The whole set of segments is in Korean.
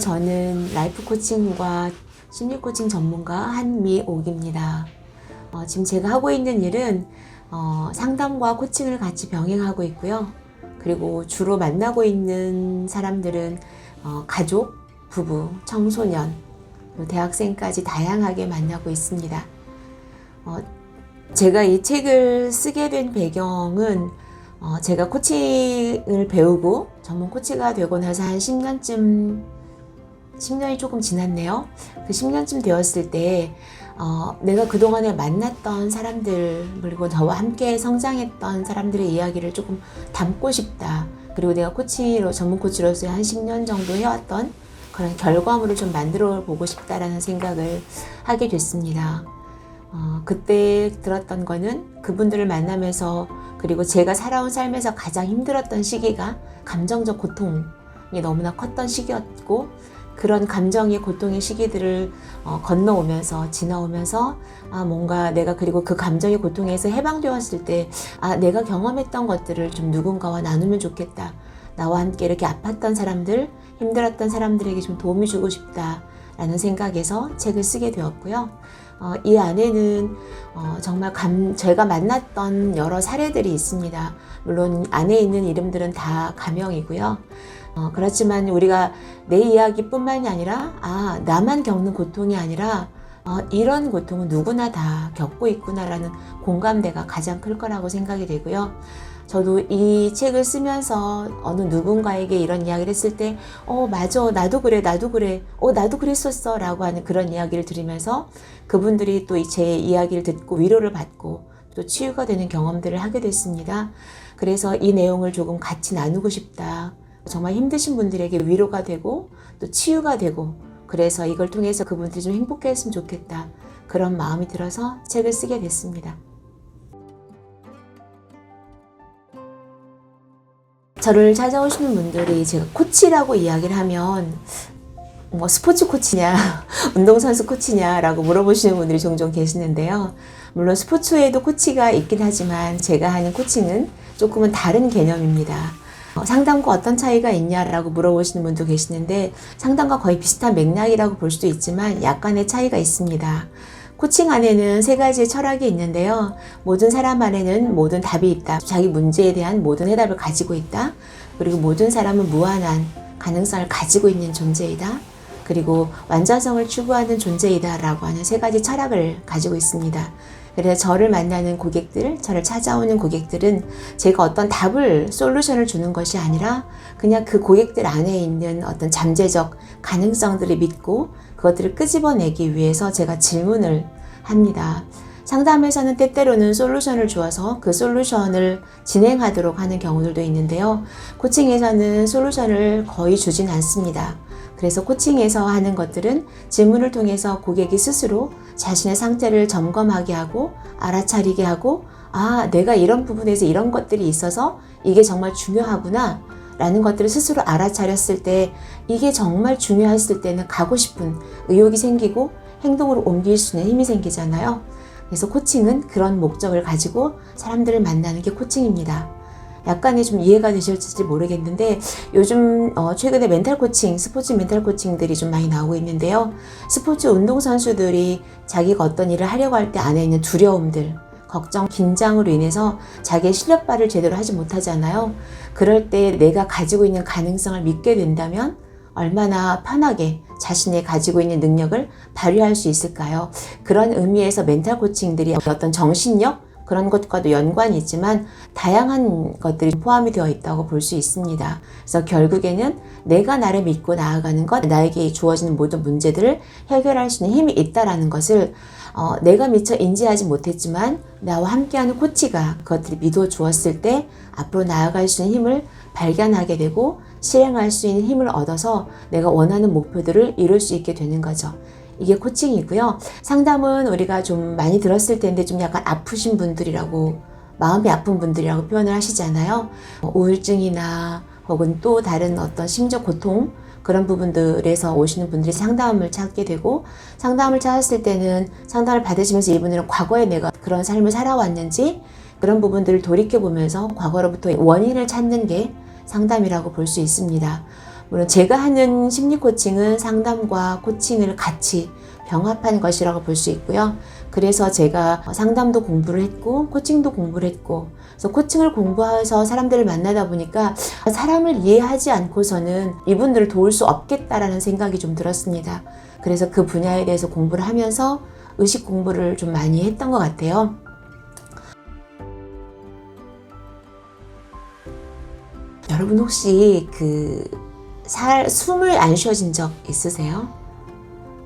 저는 라이프 코칭과 심리 코칭 전문가 한미옥입니다. 어, 지금 제가 하고 있는 일은 어, 상담과 코칭을 같이 병행하고 있고요. 그리고 주로 만나고 있는 사람들은 어, 가족, 부부, 청소년, 대학생까지 다양하게 만나고 있습니다. 어, 제가 이 책을 쓰게 된 배경은 어, 제가 코칭을 배우고 전문 코치가 되고 나서 한 10년쯤 10년이 조금 지났네요. 그 10년쯤 되었을 때 어, 내가 그동안에 만났던 사람들 그리고 저와 함께 성장했던 사람들의 이야기를 조금 담고 싶다. 그리고 내가 코치로 전문 코치로서 한 10년 정도 해왔던 그런 결과물을 좀 만들어 보고 싶다라는 생각을 하게 됐습니다. 어, 그때 들었던 거는 그분들을 만나면서 그리고 제가 살아온 삶에서 가장 힘들었던 시기가 감정적 고통이 너무나 컸던 시기였고 그런 감정의 고통의 시기들을 어, 건너오면서 지나오면서 아 뭔가 내가 그리고 그 감정의 고통에서 해방되었을 때 아 내가 경험했던 것들을 좀 누군가와 나누면 좋겠다 나와 함께 이렇게 아팠던 사람들 힘들었던 사람들에게 좀 도움이 주고 싶다라는 생각에서 책을 쓰게 되었고요. 어, 이 안에는 어, 정말 감, 제가 만났던 여러 사례들이 있습니다. 물론 안에 있는 이름들은 다 가명이고요. 어, 그렇지만 우리가 내 이야기뿐만이 아니라 아 나만 겪는 고통이 아니라 어, 이런 고통은 누구나 다 겪고 있구나라는 공감대가 가장 클 거라고 생각이 되고요. 저도 이 책을 쓰면서 어느 누군가에게 이런 이야기를 했을 때, 어, 맞아. 나도 그래. 나도 그래. 어, 나도 그랬었어. 라고 하는 그런 이야기를 들으면서 그분들이 또 제 이야기를 듣고 위로를 받고 또 치유가 되는 경험들을 하게 됐습니다. 그래서 이 내용을 조금 같이 나누고 싶다. 정말 힘드신 분들에게 위로가 되고 또 치유가 되고 그래서 이걸 통해서 그분들이 좀 행복했으면 좋겠다. 그런 마음이 들어서 책을 쓰게 됐습니다. 저를 찾아오시는 분들이 제가 코치라고 이야기를 하면 뭐 스포츠 코치냐, 운동선수 코치냐라고 물어보시는 분들이 종종 계시는데요. 물론 스포츠에도 코치가 있긴 하지만 제가 하는 코칭은 조금은 다른 개념입니다. 어, 상담과 어떤 차이가 있냐라고 물어보시는 분도 계시는데 상담과 거의 비슷한 맥락이라고 볼 수도 있지만 약간의 차이가 있습니다. 코칭 안에는 세 가지의 철학이 있는데요. 모든 사람 안에는 모든 답이 있다. 자기 문제에 대한 모든 해답을 가지고 있다. 그리고 모든 사람은 무한한 가능성을 가지고 있는 존재이다. 그리고 완전성을 추구하는 존재이다라고 하는 세 가지 철학을 가지고 있습니다. 그래서 저를 만나는 고객들, 저를 찾아오는 고객들은 제가 어떤 답을, 솔루션을 주는 것이 아니라 그냥 그 고객들 안에 있는 어떤 잠재적 가능성들을 믿고 그것들을 끄집어내기 위해서 제가 질문을 합니다. 상담에서는 때때로는 솔루션을 주어서 그 솔루션을 진행하도록 하는 경우들도 있는데요. 코칭에서는 솔루션을 거의 주진 않습니다. 그래서 코칭에서 하는 것들은 질문을 통해서 고객이 스스로 자신의 상태를 점검하게 하고 알아차리게 하고 아, 내가 이런 부분에서 이런 것들이 있어서 이게 정말 중요하구나. 라는 것들을 스스로 알아차렸을 때 이게 정말 중요했을 때는 가고 싶은 의욕이 생기고 행동으로 옮길 수 있는 힘이 생기잖아요. 그래서 코칭은 그런 목적을 가지고 사람들을 만나는 게 코칭입니다. 약간의 좀 이해가 되실지 모르겠는데 요즘 어 최근에 멘탈 코칭, 스포츠 멘탈 코칭들이 좀 많이 나오고 있는데요. 스포츠 운동 선수들이 자기가 어떤 일을 하려고 할 때 안에 있는 두려움들, 걱정, 긴장으로 인해서 자기의 실력 발을 제대로 하지 못하잖아요. 그럴 때 내가 가지고 있는 가능성을 믿게 된다면 얼마나 편하게 자신의 가지고 있는 능력을 발휘할 수 있을까요? 그런 의미에서 멘탈 코칭들이 어떤 정신력, 그런 것과도 연관이 있지만 다양한 것들이 포함이 되어 있다고 볼 수 있습니다. 그래서 결국에는 내가 나를 믿고 나아가는 것, 나에게 주어지는 모든 문제들을 해결할 수 있는 힘이 있다라는 것을 어, 내가 미처 인지하지 못했지만 나와 함께하는 코치가 그것들을 믿어 주었을 때 앞으로 나아갈 수 있는 힘을 발견하게 되고 실행할 수 있는 힘을 얻어서 내가 원하는 목표들을 이룰 수 있게 되는 거죠. 이게 코칭이고요. 상담은 우리가 좀 많이 들었을 텐데 좀 약간 아프신 분들이라고 마음이 아픈 분들이라고 표현을 하시잖아요. 뭐 우울증이나 혹은 또 다른 어떤 심적 고통 그런 부분들에서 오시는 분들이 상담을 찾게 되고 상담을 찾았을 때는 상담을 받으시면서 이분들은 과거에 내가 그런 삶을 살아왔는지 그런 부분들을 돌이켜 보면서 과거로부터 원인을 찾는 게 상담이라고 볼 수 있습니다. 물론 제가 하는 심리 코칭은 상담과 코칭을 같이 병합한 것이라고 볼 수 있고요. 그래서 제가 상담도 공부를 했고 코칭도 공부를 했고 그래서 코칭을 공부해서 사람들을 만나다 보니까 사람을 이해하지 않고서는 이분들을 도울 수 없겠다라는 생각이 좀 들었습니다. 그래서 그 분야에 대해서 공부를 하면서 의식 공부를 좀 많이 했던 것 같아요. 여러분 혹시 그 살, 숨을 안 쉬어진 적 있으세요?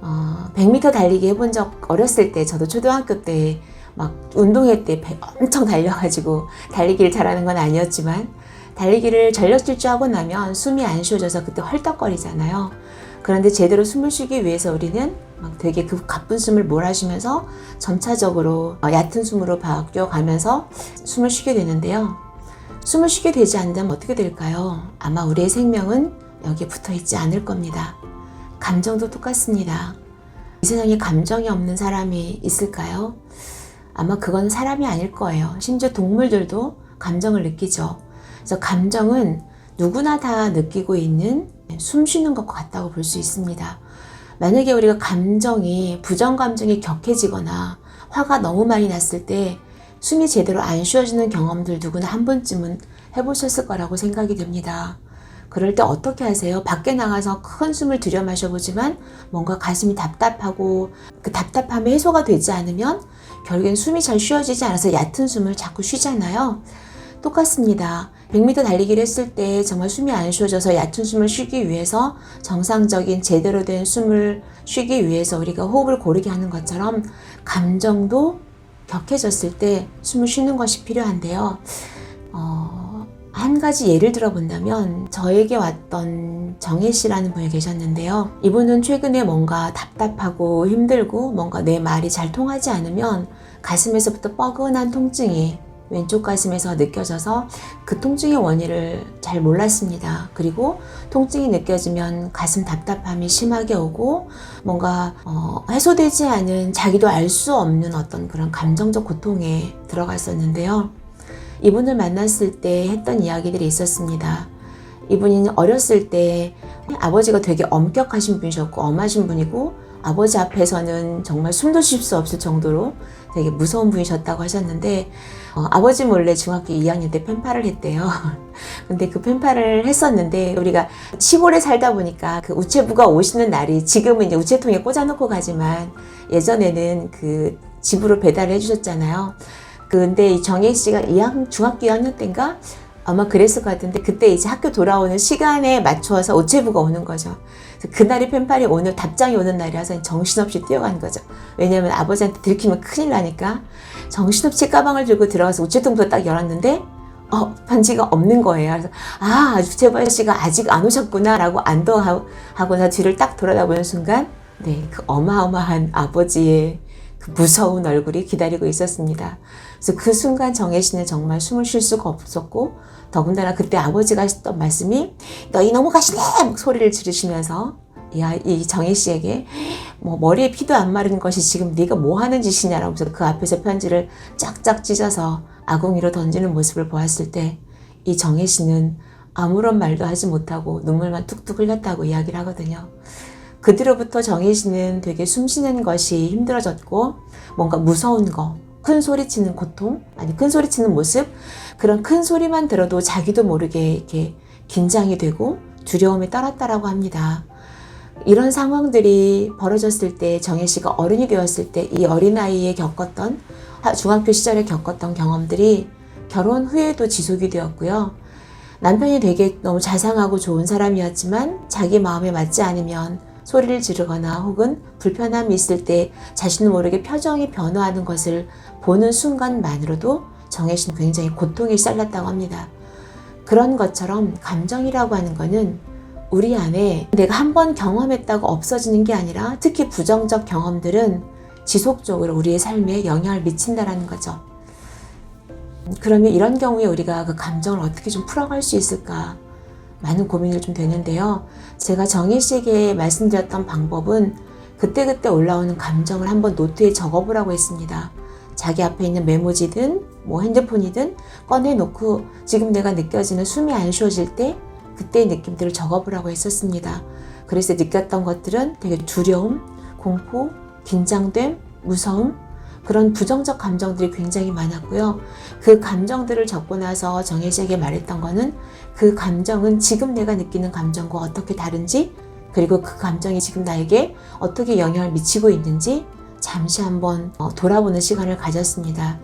어, 100m 달리기 해본 적 어렸을 때 저도 초등학교 때 막 운동회 때 배- 엄청 달려가지고 달리기를 잘하는 건 아니었지만 달리기를 전력 질주하고 나면 숨이 안 쉬어져서 그때 헐떡거리잖아요. 그런데 제대로 숨을 쉬기 위해서 우리는 막 되게 그 가쁜 숨을 몰아쉬면서 점차적으로 어, 얕은 숨으로 바뀌어가면서 숨을 쉬게 되는데요. 숨을 쉬게 되지 않는다면 어떻게 될까요? 아마 우리의 생명은 여기에 붙어 있지 않을 겁니다. 감정도 똑같습니다. 이 세상에 감정이 없는 사람이 있을까요? 아마 그건 사람이 아닐 거예요. 심지어 동물들도 감정을 느끼죠. 그래서 감정은 누구나 다 느끼고 있는 숨 쉬는 것과 같다고 볼 수 있습니다. 만약에 우리가 감정이 부정 감정이 격해지거나 화가 너무 많이 났을 때 숨이 제대로 안 쉬어지는 경험들 누구나 한 번쯤은 해보셨을 거라고 생각이 됩니다. 그럴 때 어떻게 하세요? 밖에 나가서 큰 숨을 들여 마셔보지만 뭔가 가슴이 답답하고 그 답답함이 해소가 되지 않으면 결국엔 숨이 잘 쉬어지지 않아서 얕은 숨을 자꾸 쉬잖아요. 똑같습니다. 100m 달리기를 했을 때 정말 숨이 안 쉬어져서 얕은 숨을 쉬기 위해서 정상적인 제대로 된 숨을 쉬기 위해서 우리가 호흡을 고르게 하는 것처럼 감정도 격해졌을 때 숨을 쉬는 것이 필요한데요. 어, 한 가지 예를 들어 본다면 저에게 왔던 정혜 씨라는 분이 계셨는데요. 이분은 최근에 뭔가 답답하고 힘들고 뭔가 내 말이 잘 통하지 않으면 가슴에서부터 뻐근한 통증이 왼쪽 가슴에서 느껴져서 그 통증의 원인을 잘 몰랐습니다. 그리고 통증이 느껴지면 가슴 답답함이 심하게 오고 뭔가 어, 해소되지 않은 자기도 알 수 없는 어떤 그런 감정적 고통에 들어갔었는데요. 이분을 만났을 때 했던 이야기들이 있었습니다. 이분이 어렸을 때 아버지가 되게 엄격하신 분이셨고 엄하신 분이고 아버지 앞에서는 정말 숨도 쉴 수 없을 정도로 되게 무서운 분이셨다고 하셨는데 어, 아버지 몰래 중학교 2학년 때 펜팔을 했대요. 근데 그 펜팔을 했었는데 우리가 시골에 살다 보니까 그 우체부가 오시는 날이 지금은 이제 우체통에 꽂아놓고 가지만 예전에는 그 집으로 배달을 해주셨잖아요. 근데 이 정혜 씨가 2학, 중학교 2학년 때인가 아마 그랬을 것 같은데 그때 이제 학교 돌아오는 시간에 맞추어서 우체부가 오는 거죠. 그날이 펜팔이 오늘 답장이 오는 날이라서 정신없이 뛰어간 거죠. 왜냐면 아버지한테 들키면 큰일 나니까 정신없이 가방을 들고 들어가서 우체통부터 딱 열었는데 어, 편지가 없는 거예요. 그래서 아, 우체부 아저씨가 아직 안 오셨구나라고 안도하고 나 뒤를 딱 돌아다보는 순간 네, 그 어마어마한 아버지의 그 무서운 얼굴이 기다리고 있었습니다. 그래서 그 순간 정혜 씨는 정말 숨을 쉴 수가 없었고 더군다나 그때 아버지가 하셨던 말씀이 너희 너무 가시네 막 소리를 지르시면서 야, 이 정혜 씨에게 뭐 머리에 피도 안 마른 것이 지금 네가 뭐 하는 짓이냐라고 그 앞에서 편지를 짝짝 찢어서 아궁이로 던지는 모습을 보았을 때 이 정혜 씨는 아무런 말도 하지 못하고 눈물만 뚝뚝 흘렸다고 이야기를 하거든요. 그 뒤로부터 정혜 씨는 되게 숨 쉬는 것이 힘들어졌고 뭔가 무서운 거, 큰 소리 치는 고통, 아니 큰 소리 치는 모습, 그런 큰 소리만 들어도 자기도 모르게 이렇게 긴장이 되고 두려움이 따랐다라고 합니다. 이런 상황들이 벌어졌을 때 정혜 씨가 어른이 되었을 때 이 어린아이에 겪었던 하- 중학교 시절에 겪었던 경험들이 결혼 후에도 지속이 되었고요. 남편이 되게 너무 자상하고 좋은 사람이었지만 자기 마음에 맞지 않으면 소리를 지르거나 혹은 불편함이 있을 때 자신을 모르게 표정이 변화하는 것을 보는 순간만으로도 정혜 씨는 굉장히 고통이 쌓였다고 합니다. 그런 것처럼 감정이라고 하는 거는 우리 안에 내가 한 번 경험했다고 없어지는 게 아니라 특히 부정적 경험들은 지속적으로 우리의 삶에 영향을 미친다라는 거죠. 그러면 이런 경우에 우리가 그 감정을 어떻게 좀 풀어갈 수 있을까? 많은 고민이 좀 되는데요. 제가 씨에게 말씀드렸던 방법은 그때그때 올라오는 감정을 한번 노트에 적어보라고 했습니다. 자기 앞에 있는 메모지든 뭐 핸드폰이든 꺼내놓고 지금 내가 느껴지는 숨이 안 쉬어질 때 그때의 느낌들을 적어보라고 했었습니다. 그래서 느꼈던 것들은 되게 두려움, 공포, 긴장됨, 무서움, 그런 부정적 감정들이 굉장히 많았고요. 그 감정들을 적고 나서 정혜 씨에게 말했던 거는 그 감정은 지금 내가 느끼는 감정과 어떻게 다른지 그리고 그 감정이 지금 나에게 어떻게 영향을 미치고 있는지 잠시 한번 어, 돌아보는 시간을 가졌습니다.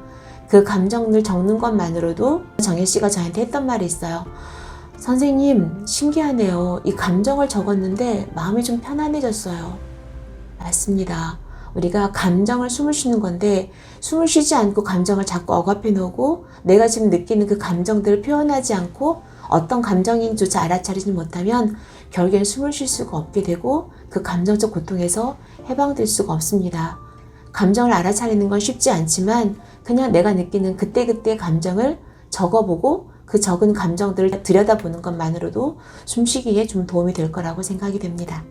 그 감정을 적는 것만으로도 정혜 씨가 저한테 했던 말이 있어요. 선생님, 신기하네요. 이 감정을 적었는데 마음이 좀 편안해졌어요. 맞습니다. 우리가 감정을 숨을 쉬는 건데 숨을 쉬지 않고 감정을 자꾸 억압해 놓고 내가 지금 느끼는 그 감정들을 표현하지 않고 어떤 감정인조차 알아차리지 못하면 결국엔 숨을 쉴 수가 없게 되고 그 감정적 고통에서 해방될 수가 없습니다. 감정을 알아차리는 건 쉽지 않지만 그냥 내가 느끼는 그때그때 감정을 적어보고 그 적은 감정들을 들여다보는 것만으로도 숨쉬기에 좀 도움이 될 거라고 생각이 됩니다.